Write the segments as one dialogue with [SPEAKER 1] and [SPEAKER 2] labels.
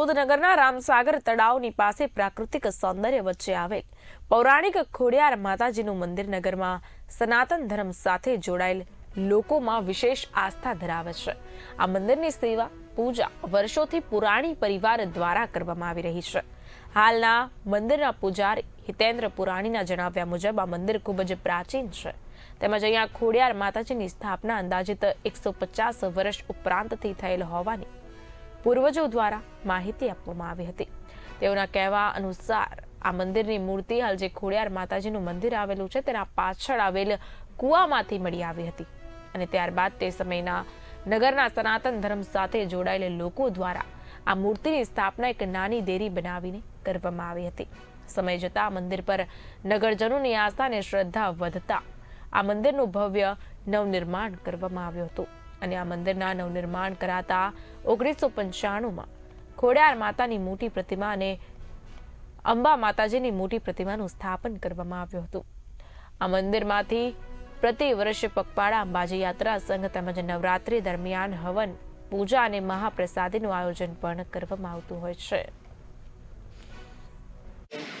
[SPEAKER 1] દાહોદનગરના રામસાગર તળાવની પાસે પ્રાકૃતિક સૌંદર્ય વચ્ચે આવેલ પૌરાણિક ખોડિયાર માતાજીનું મંદિર નગરમાં સનાતન ધર્મ સાથે જોડાયેલ લોકોમાં વિશેષ આસ્થા ધરાવે છે. આ મંદિરની સેવા, પૂજા વર્ષોથી પુરાણી પરિવાર દ્વારા કરવામાં આવી રહી છે. હાલના મંદિરના પૂજારી હિતેન્દ્ર પુરાણીના જણાવ્યા મુજબ આ મંદિર ખૂબ જ પ્રાચીન છે. તેમજ અહીંયા ખોડિયાર માતાજીની સ્થાપના અંદાજિત એકસો પચાસ વર્ષ ઉપરાંતથી થયેલ હોવાની પૂર્વજો દ્વારા માહિતી આપવામાં આવી હતી. તેઓના કહેવા અનુસાર આ મંદિરની મૂર્તિ હાલ જે ખોડિયાર માતાજીનું મંદિર આવેલું છે તેના પાછળ આવેલ કૂવામાંથી મળી આવી હતી અને ત્યારબાદ તે સમયના નગરના સનાતન ધર્મ સાથે જોડાયેલા લોકો દ્વારા આ મૂર્તિની સ્થાપના એક નાની દેરી બનાવીને કરવામાં આવી હતી. સમય જતાં મંદિર પર નગરજનોની આસ્થા અને શ્રદ્ધા વધતા આ મંદિરનું ભવ્ય નવનિર્માણ કરવામાં આવ્યું હતું. અને આ મંદિરના નવનિર્માણ કરાતા ઓગણીસો પંચાણુંમાં ખોડિયાર માતાની મોટી પ્રતિમા અને અંબા માતાજીની મોટી પ્રતિમાનું સ્થાપન કરવામાં આવ્યું હતું. આ મંદિરમાંથી પ્રતિ વર્ષે પગપાળા અંબાજી યાત્રા સંઘ તેમજ નવરાત્રી દરમિયાન હવન, પૂજા અને મહાપ્રસાદીનું આયોજન પણ કરવામાં આવતું હોય છે.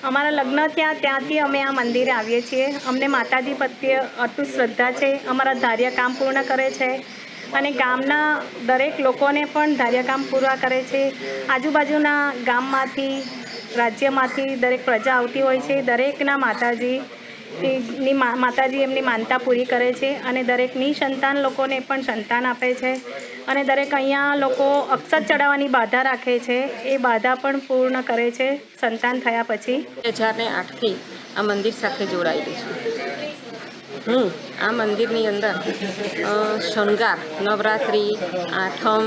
[SPEAKER 2] અમારા લગ્ન ત્યાં ત્યાંથી અમે આ મંદિરે આવીએ છીએ. અમને માતાજી પ્રત્યે અટૂટ શ્રદ્ધા છે. અમારા ધાર્ય કામ પૂર્ણ કરે છે. અને ગામના દરેક લોકોને પણ ધાર્યકામ પૂરા કરે છે. આજુબાજુના ગામમાંથી, રાજ્યમાંથી દરેક પ્રજા આવતી હોય છે. દરેકના માતાજી ની માતાજી એમની માનતા પૂરી કરે છે અને દરેક સંતાન લોકોને પણ સંતાન આપે છે. અને દરેક અહીંયા લોકો અક્ષત ચડાવવાની બાધા રાખે છે. એ બાધા પણ પૂર્ણ કરે છે. સંતાન થયા પછી.
[SPEAKER 3] બે હજાર ને આઠથી આ મંદિર સાથે જોડાયેલી છું. હું આ મંદિરની અંદર શણગાર, નવરાત્રિ, આઠમ,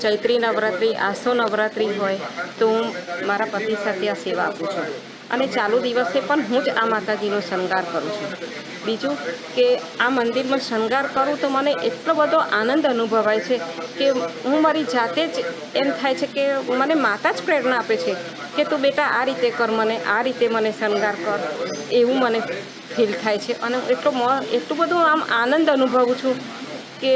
[SPEAKER 3] ચૈત્રી નવરાત્રિ, આસો નવરાત્રિ હોય, તો હું મારા પતિ સાથે આ સેવા આપું છું. અને ચાલુ દિવસે પણ હું જ આ માતાજીનો શણગાર કરું છું. બીજું કે આ મંદિરમાં શણગાર કરું તો મને એટલો બધો આનંદ અનુભવાય છે કે હું મારી જાતે જ એમ થાય છે કે મને માતા જ પ્રેરણા આપે છે કે તું બેટા આ રીતે કર મને, આ રીતે મને શણગાર કર, એવું મને ફીલ થાય છે. અને એટલો એટલું બધું આમ આનંદ અનુભવું છું કે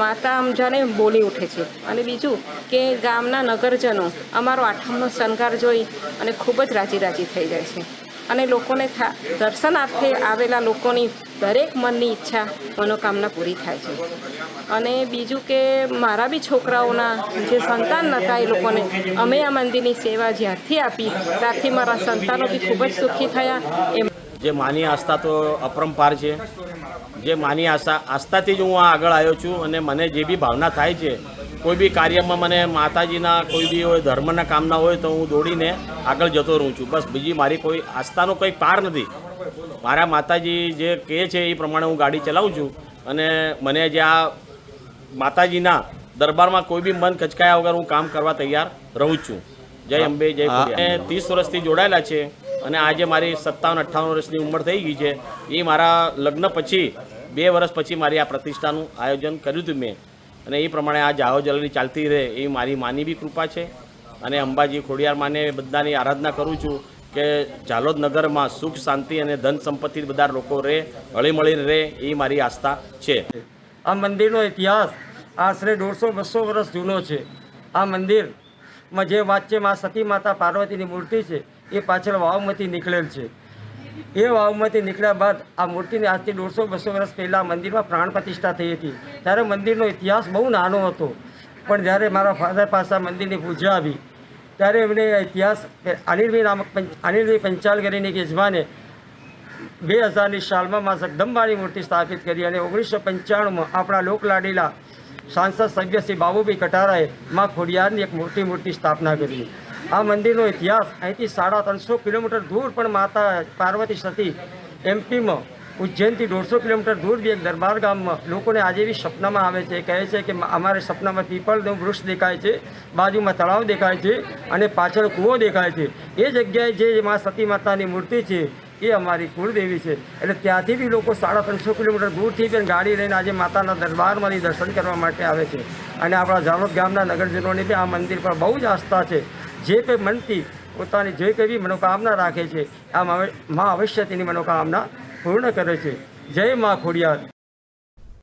[SPEAKER 3] માતા અમજાને બોલી ઉઠે છે. અને બીજું કે ગામના નગરજનો અમારો આઠમનો શણગાર જોઈ અને ખૂબ જ રાજી રાજી થઈ જાય છે. અને લોકોને થા દર્શનાર્થે આવેલા લોકોની દરેક મનની ઈચ્છા, મનોકામના પૂરી થાય છે. અને બીજું કે મારા બી છોકરાઓના જે સંતાન નહોતા એ લોકોને અમે આ મંદિરની સેવા જ્યારથી આપી, ત્યારથી મારા સંતાનો બી ખૂબ જ સુખી થયા. એમ
[SPEAKER 4] જે માની આસ્થા તો અપરંપાર છે. જે માની આસ્થા આસ્થાથી જ હું આ આગળ આવ્યો છું અને મને જે બી ભાવના થાય છે કોઈ બી કાર્યમાં મને માતાજીના કોઈ બી હોય ધર્મના કામના હોય તો હું દોડીને આગળ જતો રહું છું. બસ બીજી મારી કોઈ આસ્થાનો કંઈ પાર નથી. મારા માતાજી જે કહે છે એ પ્રમાણે હું ગાડી ચલાવું છું અને મને જે આ માતાજીના દરબારમાં કોઈ બી મન ખચકાયા વગર હું કામ કરવા તૈયાર રહું છું. જય અંબે જય ત્રીસ વર્ષથી જોડાયેલા છે. અને આજે મારી સત્તાવન અઠ્ઠાવન વર્ષની ઉંમર થઈ ગઈ છે. એ મારા લગ્ન પછી, બે વર્ષ પછી મારી આ પ્રતિષ્ઠાનું આયોજન કર્યું હતું મેં. અને એ પ્રમાણે આ જાહો જલની ચાલતી રહે એ મારી માની બી કૃપા છે. અને અંબાજી ખોડિયાર માને બધાની આરાધના કરું છું કે ઝાલોદ નગરમાં સુખ, શાંતિ અને ધન સંપત્તિ બધા લોકો રહે, હળીમળી રહે એ મારી આસ્થા છે.
[SPEAKER 5] આ મંદિરનો ઇતિહાસ આશરે દોઢસો, બસો વર્ષ જૂનો છે. આ મંદિરમાં જે છે મા સતી માતા પાર્વતીની મૂર્તિ છે એ પાછળ વાવમાંથી નીકળેલ છે. એ વાવમાંથી નીકળ્યા બાદ આ મૂર્તિને આજથી દોઢસો બસો વર્ષ પહેલાં મંદિરમાં પ્રાણ પ્રતિષ્ઠા થઈ હતી. ત્યારે મંદિરનો ઇતિહાસ બહુ નાનો હતો. પણ જ્યારે મારા ફાધર પાસે મંદિરની પૂજા આવી, ત્યારે એમને ઇતિહાસ અનિલભાઈ નામક અનિલભાઈ પંચાલ કરીને એક યજમાને બે હજારની સાલમાં માં જગદંબાની મૂર્તિ સ્થાપિત કરી અને ઓગણીસો પંચાણુંમાં આપણા લોકલાડીલા સાંસદ સભ્ય શ્રી બાબુભાઈ કટારાએ માં ખોડિયારની એક મોટી મૂર્તિ સ્થાપના કરી. આ મંદિરનો ઇતિહાસ અહીંથી સાડા ત્રણસો કિલોમીટર દૂર પણ માતા પાર્વતી સતી એમપીમાં ઉજ્જૈનથી દોઢસો કિલોમીટર દૂર બી એક દરબાર ગામમાં લોકોને આજે બી સપનામાં આવે છે, કહે છે કે અમારે સપનામાં પીપળનું વૃક્ષ દેખાય છે, બાજુમાં તળાવ દેખાય છે અને પાછળ કૂવો દેખાય છે. એ જગ્યાએ જે મા સતી માતાની મૂર્તિ છે એ અમારી કુળદેવી છે. એટલે ત્યાંથી બી લોકો સાડા ત્રણસો કિલોમીટર દૂરથી પણ ગાડી લઈને આજે માતાના દરબારમાંથી દર્શન કરવા માટે આવે છે. અને આપણા ઝાલોદ ગામના નગરજનોની બી આ મંદિર પર બહુ જ આસ્થા છે. જે કંઈ મનથી પોતાની જે કંઈ બી મનોકામના રાખે છે, આ મા અવશ્ય તેની મનોકામના પૂર્ણ કરે છે. જય મા ખોડિયાર.